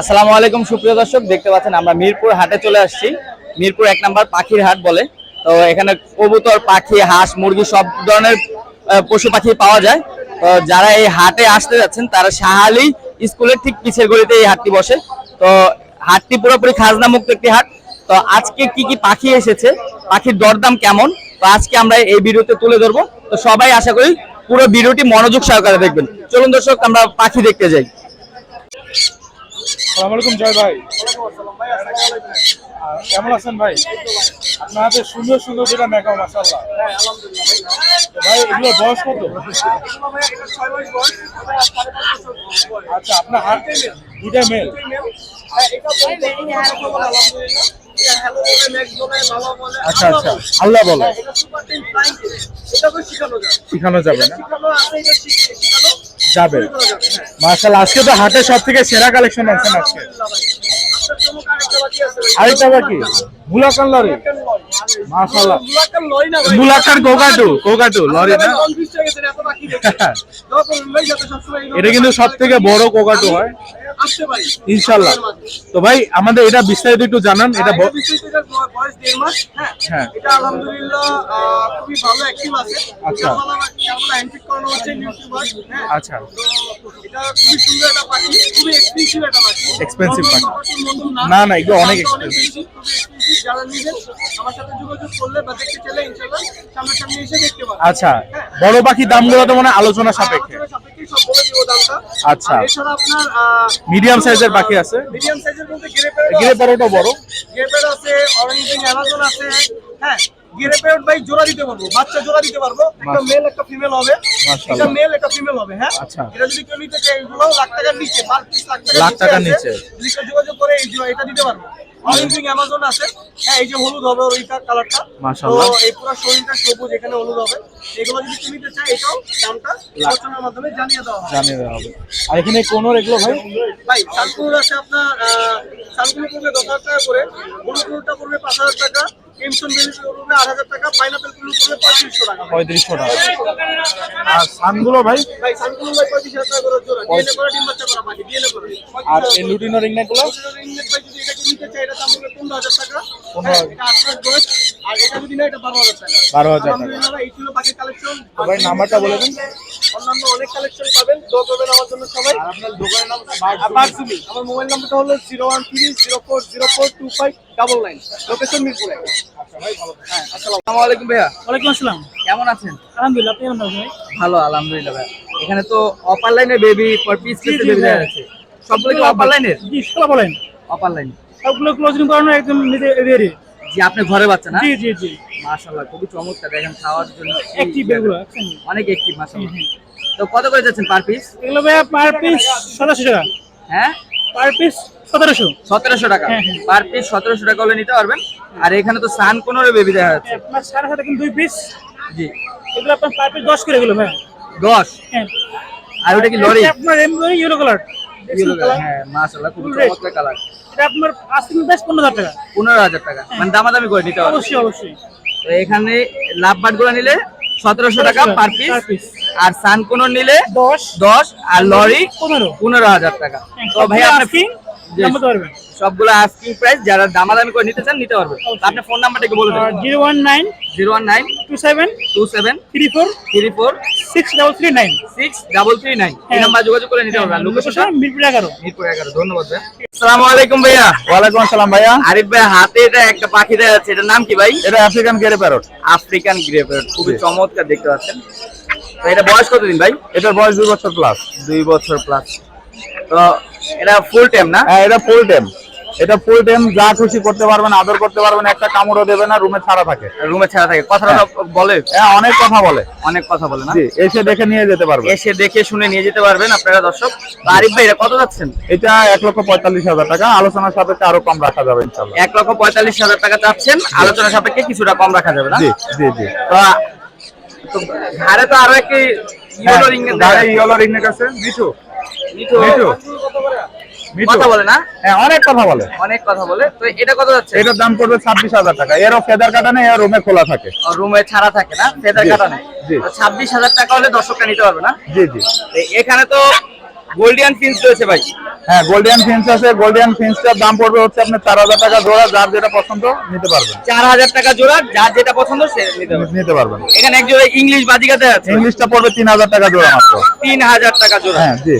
আসসালামু আলাইকুম, সুপ্রিয় দর্শক, দেখতে পাচ্ছেন আমরা মিরপুর হাটে চলে আসছি। মিরপুর এক নাম্বার পাখির হাট বলে। তো এখানে কবুতর, পাখি, হাঁস, মুরগি সব ধরনের পশু পাখি পাওয়া যায়। তো যারা এই হাটে আসতে যাচ্ছেন, তারা সাহালি স্কুলের ঠিক পিছের গলিতে এই হাটটি বসে। তো হাটটি পুরোপুরি খাজনা মুক্ত একটি হাট। তো আজকে কি কি পাখি এসেছে, পাখির দরদাম কেমন, তো আজকে আমরা এই ভিডিওতে তুলে ধরবো। তো সবাই আশা করি পুরো ভিডিওটি মনোযোগ সহকারে দেখবেন। চলুন দর্শক, আমরা পাখি দেখতে যাই। সালাম আলাইকুম জয় ভাই। কেমন আছেন ভাই? আপনার হাতে সুন্দর সুন্দর দুটা মেকাও মাসাল্লাহ ভাই এগুলো বয়স কত? আচ্ছা আপনার হাত দুটা মেল আচ্ছা আচ্ছা। আল্লাহ বলে। শিখানো যাবে না। যাবে মার্শাল আজকে তো হাটে সব থেকে সেরা কালেকশন আছে আজকে? আরেকটা বাকি মুলাকান লরি। মাশাআল্লাহ মুলাকান কোকাটু কোকাটু লরি না? এটা কিন্তু সব থেকে বড় কোকাটু হয়। ইনশাল্লাহ। তো ভাই আমাদের এটা বিস্তারিত একটু জানান এটা ব- হ্যাঁ। এটা আলহামদুলিল্লাহ খুবই ভালো অ্যাক্টিভ আছে। আচ্ছা। হ্যান্ডপিক করানো হচ্ছে হ্যাঁ। আচ্ছা। এটা খুবই সুন্দর একটা পাখি খুবই এক্সপেন্সিভ একটা পাখি। Expensive পাখি। না, না, এগুলো অনেক দামটা expensive। বেশি, খুবই expensive। যারা নেবেন আমার সাথে যোগাযোগ করলে বা দেখতে চাইলে ইনশাআল্লাহ সামনাসামনি এসে দেখতে পারেন আচ্ছা। বড় পাখি দামগুলো তো মানে আলোচনা সাপেক্ষে আলোচনা সাপেক্ষেই সব বলে দিব দামটা আচ্ছা। আর এছাড়া আপনার size এর পাখি আছে? মিডিয়াম সাইজের মধ্যে গ্রে প্যারট বড় গ্রেপার আছে অরেঞ্জ অ্যামাজন আছে হ্যাঁ গিরে ভাই জোড়া দিতে পারব বাচ্চা জোড়া দিতে পারব। একটা মেল একটা ফিমেল হবে। এটা মেল একটা ফিমেল হবে হ্যাঁ? আচ্ছা। এটা যদি কেউ নিতে চায় এগুলো লাখ টাকার নিচে পার পিস লাখ টাকার লাখ টাকার আছে। নিচে। যদি কেউ যোগাযোগ করে এই জোড়া এটা দিতে পারব। অরেঞ্জ অ্যামাজন আছে। হ্যাঁ এই যে হলুদ হবে ওইটা কালারটা মাশাআল্লাহ। তো এই পুরো শরীরটা সবুজ এখানে হলুদ হবে। এগুলো যদি নিতে এটাও দামটা আলোচনার মাধ্যমে জানিয়ে দেওয়া হবে। জানিয়ে দেওয়া হবে। আর এখানে এগুলো ভাই? ভাই সানকুল আছে আপনার সানকুল পড়বে দশ হাজার টাকা করে হলুদটা পড়বে পাঁচ হাজার টাকা। ক্রিমসন বেলি পড়বে আট হাজার টাকা পাইনাপেল পঁয়ত্রিশশো টাকা পঁয়ত্রিশশো টাকা। আর সানগুলো ভাই? ভাই সানকুল ভাই পঁয়ত্রিশ হাজার টাকা করে জোড়া। ডিএনএ করে ডিম বাচ্চা করা পাখি ডিএনএ করে। আর এই লুটিনো রিংনেটগুলো? ইংলিশ ভাই যদি এটাকে নিতে চাই এটা দাম পনেরো হাজার টাকা। পনেরো হ্যাঁ, হাজার। এটা আপনার বয়স আর এটা যদি না এটা বারো হাজার টাকা। 12,000 টাকা। এই ছিল পাখির কালেকশন ভাই, নাম্বারটা বলে দিন। অন্যান্য অনেক কালেকশন পাবেন দোয়া করবেন আমার জন্য সবাই। আপনার দোকানের নাম বারসুমি। আমার মোবাইল নাম্বারটা হলো zero one three zero four zero four two five double nine. Location মিরপুরে হ্যাঁ আসসালামু আলাইকুম ভাইয়া। ওয়ালাইকুম আসসালাম। কেমন আছেন? আলহামদুলিল্লাহ আপনি কেমন আছেন ভালো আলহামদুলিল্লাহ ভাই এখানে তো অপার লাইনে বেবি পর পিস পিস বেবি ভাই। দেখা সবগুলো কি অপার লাইনের জি সেটা বলেন অপার লাইন সবগুলো ক্লোজিং করানো একদম নিজে রেডি জি আপনি ঘরে বাচ্চা না? জি জি জি। মাশাআল্লাহ খুবই চমৎকার। দেখেন খাওয়ার জন্য অ্যাক্টিভ এগুলো। অনেক অ্যাক্টিভ মাশাআল্লাহ। তো কত করে যাচ্ছেন পার পিস এগুলো ভাই পার পিস সতেরোশো টাকা। হ্যাঁ? পার পিস সতেরোশো। সতেরোশো টাকা। হ্যাঁ, হ্যাঁ। পার পিস সতেরোশো টাকা হলে নিতে পারবেন। আর এখানে তো সান কোনোর বেবি দেখা যাচ্ছে। আপনার সাড়ে সাথে কিন্তু দুই পিস জি। এগুলো আপনার পার পিস দশ করে এগুলো ভাই দশ? হ্যাঁ। আর ওটা কি লরি? আপনার এমনি ইয়েলো কালার হ্যাঁ মাশাআল্লাহ Full চমৎকার কালার এটা আপনার আস্তিন বেশ পনেরো হাজার টাকা। পনেরো হাজার টাকা। মানে দামাদামি করে নিতে পারবেন অবশ্যই অবশ্যই। তো এখানে লাভ বাটগুলো নিলে সতেরোশো টাকা পার পিস আর সানকুনো নিলে দশ দশ আর লরি পনেরো। পনেরো হাজার টাকা। তো ভাই আপনি asking, জি। পারবেন। সবগুলো আস্কিং প্রাইস যারা দামাদামি করে নিতে চান নিতে পারবেন। আপনার ফোন নাম্বারটা একটু বলে দেন zero one nine zero one nine two seven two seven three four three four six double three nine six double three nine এই হ্যাঁ। নাম্বার যোগাযোগ করে নিতে পারবেন। লোকেশন লোকেশন মিরপুর এগারো। মিরপুর এগারো। ধন্যবাদ ভাই। আসসালামু আলাইকুম ভাইয়া। ওয়ালাইকুম আসসালাম ভাইয়া। আরিফ ভাই হাতে এটা একটা পাখি দেখা যাচ্ছে। এটার নাম কি ভাই? এটা African grey parrot African grey parrot খুবই চমৎকার দেখতে পাচ্ছেন। এটা বয়স কতদিন ভাই? এটার বয়স দুই বছর প্লাস দুই বছর প্লাস তো এটা ফুল টাইম না? হ্যাঁ এটা ফুল টাইম এটা ফুল টাইম যা খুশি করতে পারবেন আদর করতে পারবেন একটা কামড়ও দেবে না রুমে ছাড়া থাকে। রুমে ছাড়া থাকে। কথা বলে? হ্যাঁ অনেক কথা বলে। অনেক কথা বলে না? এসে দেখে নিয়ে যেতে পারবে এসে দেখে শুনে নিয়ে যেতে পারবেন আপনারা দর্শক। আরিফ ভাই কত যাচ্ছেন? এটা এক লক্ষ পঁয়তাল্লিশ হাজার টাকা। আলোচনার সাপেক্ষে আরও কম রাখা যাবে ইনশাল্লাহ এক লক্ষ পঁয়তাল্লিশ হাজার টাকা চাচ্ছেন আলোচনা সাপেক্ষে কিছুটা কম রাখা যাবে না? জি জি জি। তো ঘাড়ে তো আরও একটি ইয়েলো রিং ইয়েলো রিংনেট আছে মিঠু? মিঠু। মিঠু। মিঠু। কথা বলে না? হ্যাঁ অনেক কথা বলে। অনেক কথা বলে। তো এটা কত যাচ্ছে? এটার দাম পড়বে ছাব্বিশ হাজার টাকা। এরও ফেদার কাটা নেই রুমে খোলা থাকে। রুমে ছাড়া থাকে না? ফেদার কাটা নেই। ছাব্বিশ হাজার টাকা হলে দর্শকটা নিতে পারবে না? জি জি। এখানে তো গোল্ডিয়ান প্রিন্স রয়েছে ভাই। হ্যাঁ গোল্ডিয়ান ফিন্স আছে। গোল্ডিয়ান ফিন্সটার দাম পড়বে হচ্ছে আপনার চার হাজার টাকা জোড়া যার যেটা পছন্দ নিতে পারবেন। চার হাজার টাকা জোড়া যার যেটা পছন্দ সে নিতে পারবেন। এখানে এক জোড়া ইংলিশ বাজিকাতে আছে। ইংলিশটা পড়বে তিন হাজার টাকা জোড়া মাত্র। তিন হাজার টাকা জোড়া। হ্যাঁ জি।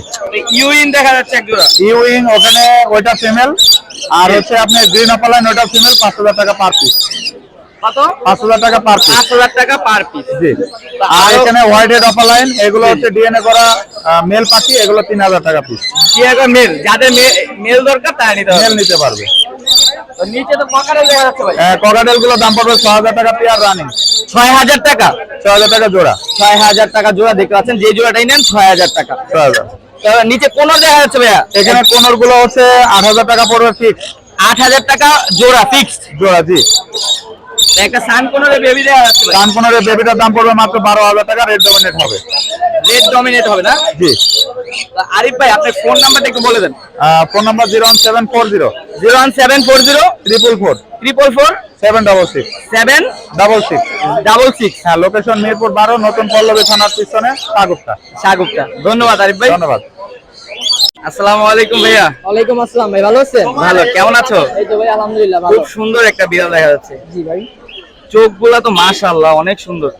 ইউইন দেখা যাচ্ছে এক জোড়া। ইউইং ওখানে ওইটা ফিমেল আর হচ্ছে আপনি গ্রিন অপালাইন ওইটা ফিমেল পাঁচ হাজার টাকা পার পিস কত? পাঁচ হাজার টাকা পার পিস পাঁচ হাজার টাকা পার পিস জি। আর এখানে হোয়াইট হেড অপালাইন এগুলো হচ্ছে ডিএনএ করা মেল পাখি এগুলো তিন হাজার টাকা পিস মেল? যাদের মেল দরকার তারা নিতে মেল নিতে পারবে। ককাটেলগুলো দাম পড়বে হাজার টাকা পেয়ার রানিং ছয় হাজার টাকা? হাজার টাকা জোড়া। ছয় হাজার টাকা জোড়া দেখতে পাচ্ছেন যে জোড়াটাই নেন ছয় হাজার টাকা। হাজার। নিচে কোন দেখা যাচ্ছে ভাইয়া? এখানে কোনরগুলো হচ্ছে আট হাজার টাকা পড়বে ফিক্স আট হাজার টাকা জোড়া ফিক্সড জোড়া জি একটা সান কোনরে বেবি যাচ্ছে ভাই। বেবিটার দাম পড়বে মাত্র বারো হাজার টাকা রেড ডমিনেট হবে। রেড ডমিনেট হবে না? জি। আরিফ ভাই আপনার ফোন নাম্বারটা একটু বলে দেন। Phone number zero one seven four zero zero one seven four zero triple four triple four seven double six seven double six double six হ্যাঁ লোকেশন মিরপুর বারো নতুন পল্লবী থানার পিছনে সাগুপ্তা। সাগুপ্তা। ধন্যবাদ আরিফ ভাই। ধন্যবাদ। আসসালামু আলাইকুম ভাইয়া। ওয়ালাইকুম আসসালাম ভাই ভালো আছেন? ভালো কেমন আছো? এই তো ভাই আলহামদুলিল্লাহ ভালো। খুব সুন্দর একটা বিড়াল দেখা যাচ্ছে। জি ভাই। চোখগুলা তো মাশাআল্লাহ অনেক সুন্দর।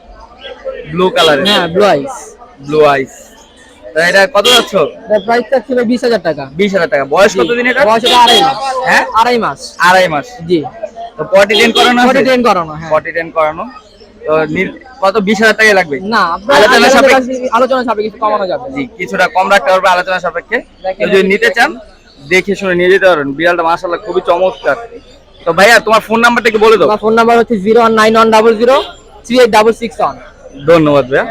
ব্লু কালারের হ্যাঁ ব্লু আইস ব্লু আইস এটা কত যাচ্ছ? প্রাইস থাকছে ভাই বিশ হাজার টাকা। বিশ হাজার টাকা। বয়স কতদিন এটা? বয়স এটা আড়াই মাস। হ্যাঁ? আড়াই মাস। আড়াই মাস। জি। তো পটি টেন করানো ফর্টি টেন করানো হ্যাঁ। পটি টেন করানো। কত? বিশ হাজার টাকাই লাগবে? না আলোচনা সাপেক্ষে আলোচনা সাপেক্ষে কিছু কমানো যাবে। জি কিছুটা কম রাখতে পারবে আলোচনা সাপেক্ষে। কেউ যদি নিতে চান দেখে শুনে নিয়ে যেতে পারবেন বিড়ালটা মাশাআল্লাহ খুবই চমৎকার। তো ভাইয়া তোমার ফোন নাম্বারটা কি বলে দাও। আমার ফোন নাম্বার হচ্ছে zero one nine one double zero three eight double six one. ধন্যবাদ ভাইয়া।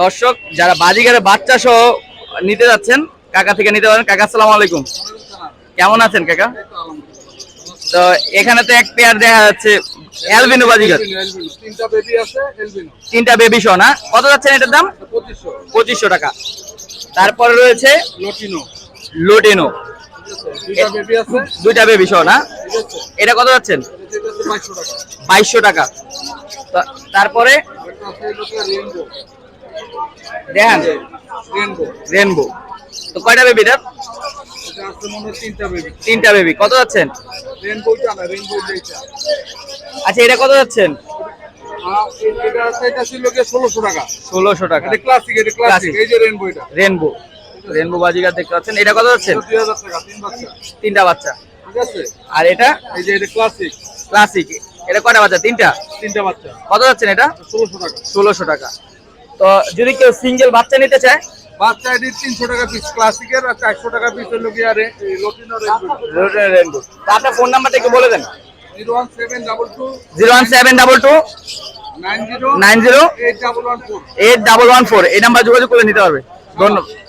দর্শক যারা বাজিগারে বাচ্চা সহ নিতে যাচ্ছেন কাকা থেকে নিতে পারেন। কাকা আসসালামু আলাইকুম। কেমন আছেন কাকা? তো এখানে তো এক পেয়ার দেখা যাচ্ছে। অ্যালবিনো বাজিগার। তিনটা বেবি আছে এলবিনো তিনটা বেবি সহ না কত যাচ্ছেন এটার দাম? পঁচিশশো। পঁচিশশো টাকা। তারপরে রয়েছে লটিনো লোটেনো দুইটা বেবি সহ না এটা কত যাচ্ছেন? বাইশশো টাকা। তারপরে দেখেন। রেনবো তো কয়টা বেবি এটা আছে মনে তিনটা বেবি তিনটা বেবি কত যাচ্ছেন? আচ্ছা এটা কত যাচ্ছেন? ষোলোশো টাকা। ষোলোশো টাকা। ক্লাসিক এটা ক্লাসিক এই যে রেইনবো এটা। রেনবো রেনবো দেখতে পাচ্ছেন। এটা কত যাচ্ছেন? তিনটা বাচ্চা। আর এটা? এই যে এটা ক্লাসিক ক্লাসিক এটা কয়টা বাচ্চা? তিনটা? তিনটা বাচ্চা। কত যাচ্ছেন এটা? ষোলোশো টাকা। ষোলোশো টাকা। তো যদি কেউ সিঙ্গেল বাচ্চা নিতে চায়? বাচ্চা এটি তিনশো টাকা পিস ক্লাসিকের আর চারশো টাকা পিস হলো গিয়ে আর লটিনো রেনবো তো আপনার ফোন নাম্বারটা একটু বলে দেন। Zero one seven double two nine zero nine zero eight double one four eight double one four. এই নাম্বার যোগাযোগ করে নিতে পারবে। ধন্যবাদ।